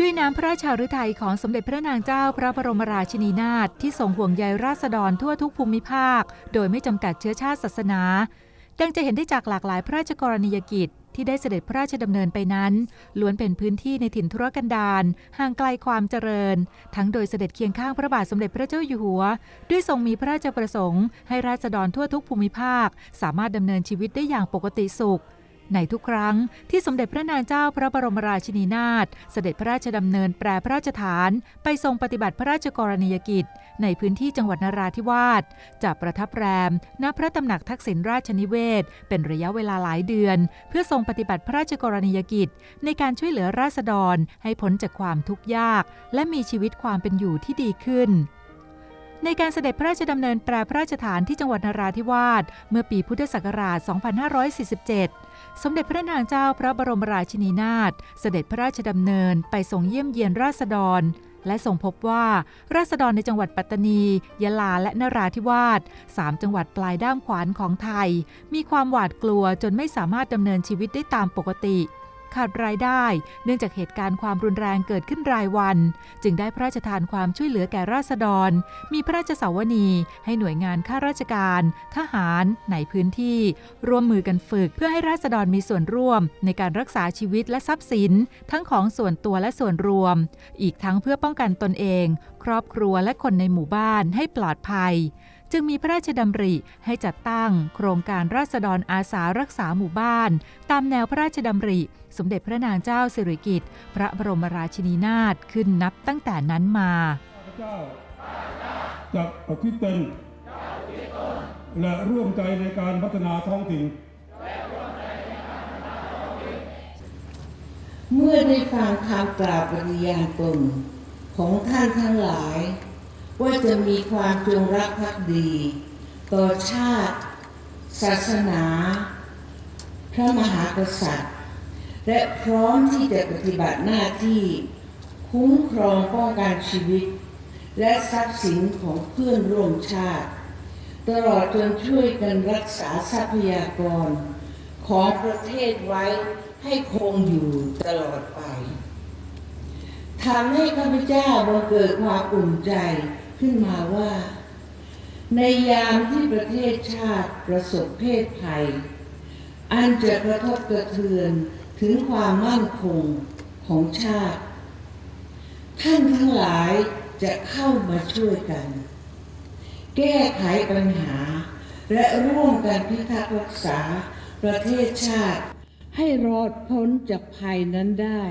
ด้วยน้ำพระราชาฤทัยของสมเด็จพระนางเจ้าพระบรมราชินีนาถที่ทรงห่วงใยราษฎรทั่วทุกภูมิภาค โดยไม่จำกัดเชื้อชาติศาสนา ดังจะเห็นได้จากหลากหลายพระราชกรณียกิจที่ได้เสด็จพระราชดำเนินไปนั้น ล้วนเป็นพื้นที่ในถิ่นธุรกันดารห่างไกลความเจริญ ทั้งโดยเสด็จเคียงข้างพระบาทสมเด็จพระเจ้าอยู่หัว ด้วยทรงมีพระราชประสงค์ ให้ราษฎรทั่วทุกภูมิภาค สามารถดำเนินชีวิตได้อย่างปกติสุข ในทุกครั้งที่สมเด็จพระนางเจ้าพระบรมราชินีนาถเสด็จพระราชดำเนินแปรพระราชฐาน ไปทรงปฏิบัติพระราชกรณียกิจ ในพื้นที่จังหวัดนราธิวาสจะประทับแรมณพระตำหนักทักษิณราชนิเวศ เป็นระยะเวลาหลายเดือน เพื่อทรงปฏิบัติพระราชกรณียกิจ ในการช่วยเหลือราษฎรให้พ้นจากความทุกข์ยาก และมีชีวิตความเป็นอยู่ที่ดีขึ้น ในการเสด็จพระราชดำเนินแปรพระราชฐานที่จังหวัดนราธิวาสเมื่อปีพุทธศักราช 2547 สมเด็จพระนางเจ้าพระบรมราชินีนาถเสด็จพระราชดำเนินไปทรงเยี่ยมเยียนราษฎร และทรงพบว่าราษฎรในจังหวัดปัตตานี ยะลาและนราธิวาสสามจังหวัดปลายด้ามขวานของไทย มีความหวาดกลัวจนไม่สามารถดำเนินชีวิตได้ตามปกติ ขาดรายได้ เนื่องจากเหตุการณ์ความรุนแรงเกิดขึ้นรายวัน จึงได้พระราชทานความช่วยเหลือแก่ราษฎร มีพระราชสาวนีให้หน่วยงานข้าราชการ ทหารในพื้นที่ ร่วมมือกันฝึก เพื่อให้ราษฎรมีส่วนร่วม ในการรักษาชีวิตและทรัพย์สิน ทั้งของส่วนตัวและส่วนรวม อีกทั้งเพื่อป้องกันตนเอง ครอบครัวและคนในหมู่บ้านให้ปลอดภัย จึงมีพระราชดำริให้จัดตั้งโครงการราษฎรอาสารักษาหมู่บ้าน ตามแนวพระราชดำริ สมเด็จพระนางเจ้าสิริกิติ์พระบรมราชินีนาถขึ้นนับตั้งแต่นั้นมาข้าพเจ้าจะประพฤติตนและร่วมใจในการพัฒนาท้องถิ่นเมื่อได้ฟังคำกล่าวปฏิญาณตนของท่านทั้งหลาย ว่าจะมีความจงรักภักดี ต่อชาติ ศาสนา พระมหากษัตริย์ และพร้อมที่จะปฏิบัติหน้าที่คุ้มครองป้องกันชีวิต และทรัพย์สินของเพื่อนร่วมชาติ ตลอดจนช่วยกันรักษาทรัพยากร ของประเทศไว้ให้คงอยู่ตลอดไปทำให้ข้าพเจ้าบังเกิดความอุ่นใจ ขึ้นมาว่า ในยามที่ประเทศชาติประสบเพศภัย อันจะกระทบกระเทือนถึงความมั่นคงของชาติ ท่านทั้งหลายจะเข้ามาช่วยกัน แก้ไขปัญหา และร่วมกันพิทักษ์รักษาประเทศชาติให้รอดพ้นจากภัยนั้นได้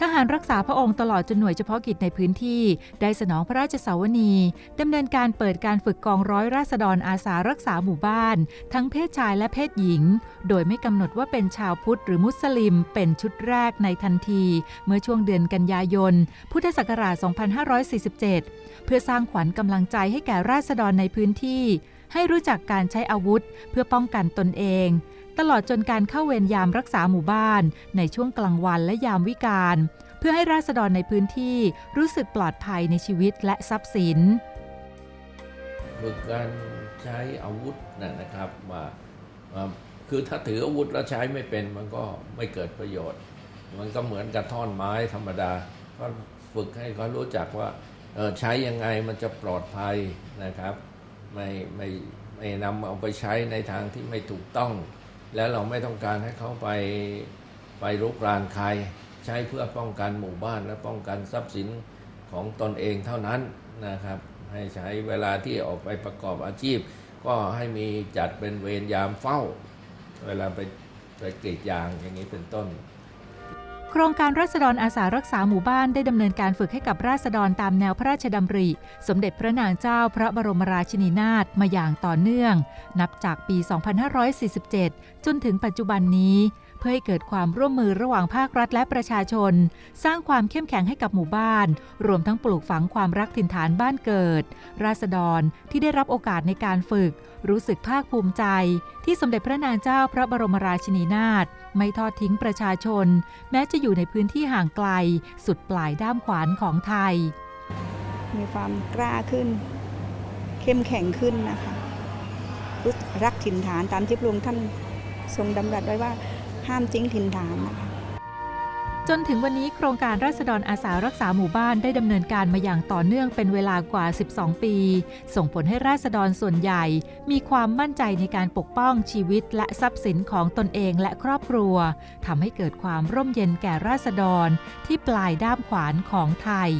ทหารรักษาพระองค์ตลอดจนหน่วยเฉพาะกิจในพื้นที่ ได้สนองพระราชสาวนีดำเนินการเปิดการฝึกกองร้อยราษฎรอาสารักษาหมู่บ้าน ทั้งเพศชายและเพศหญิง โดยไม่กำหนดว่าเป็นชาวพุทธหรือมุสลิม เป็นชุดแรกในทันที เมื่อช่วงเดือนกันยายน พุทธศักราช 2547 เพื่อสร้างขวัญกำลังใจให้แก่ราษฎรในพื้นที่ ให้รู้จักการใช้อาวุธ เพื่อป้องกันตนเอง ตลอดจนการเข้าเวรยามรักษาหมู่บ้าน ในช่วงกลางวันและยามวิกาล เพื่อให้ราษฎรในพื้นที่รู้สึกปลอดภัยในชีวิตและทรัพย์สินฝึกการใช้อาวุธนะครับว่าคือถ้าถืออาวุธแล้วใช้ไม่เป็นมันก็ไม่เกิดประโยชน์ มันก็เหมือนกับท่อนไม้ธรรมดาก็ฝึกให้เขารู้จักว่าเออใช้ยังไงมันจะปลอดภัยนะครับ ไม่ไม่ไม่นำเอาไปใช้ในทางที่ไม่ถูกต้อง แล้วเราไม่ต้องการให้เขาไปไปรุกรานใคร ใช้เพื่อป้องกันหมู่บ้านและป้องกันทรัพย์สินของตนเองเท่านั้นนะครับ ให้ใช้เวลาที่ออกไปประกอบอาชีพ ก็ให้มีจัดเป็นเวรยามเฝ้า เวลาไปไปกรีดยางอย่างนี้เป็นต้น โครงการราษฎรอาสารักษาหมู่บ้านได้ดำเนินการฝึกให้กับราษฎรตามแนวพระราชดำริ สมเด็จพระนางเจ้าพระบรมราชินีนาถมาอย่างต่อเนื่อง นับจากปี 2547 จนถึงปัจจุบันนี้ พื่อให้เกิดความร่วมมือระหว่างภาครัฐและประชาชน สร้างความเข้มแข็งให้กับหมู่บ้าน รวมทั้งปลูกฝังความรักถิ่นฐานบ้านเกิด ราษฎรที่ได้รับโอกาสในการฝึก รู้สึกภาคภูมิใจ ที่สมเด็จพระนางเจ้าพระบรมราชินีนาถไม่ทอดทิ้งประชาชน แม้จะอยู่ในพื้นที่ห่างไกล สุดปลายด้ามขวานของไทย มีความกล้าขึ้น เข้มแข็งขึ้นนะคะรักถิ่นฐานตามที่พระองค์ท่านทรงดำรัสไว้ว่า ห้ามทิ้งถิ่นฐานนะคะจนถึงวันนี้โครงการราษฎรอาสารักษาหมู่บ้านได้ดำเนินการมาอย่างต่อเนื่องเป็นเวลากว่า 12 ปี ส่งผลให้ราษฎรส่วนใหญ่ มีความมั่นใจในการปกป้องชีวิตและทรัพย์สินของตนเองและครอบครัวทำให้เกิดความร่มเย็นแก่ราษฎรที่ปลายด้ามขวานของไทย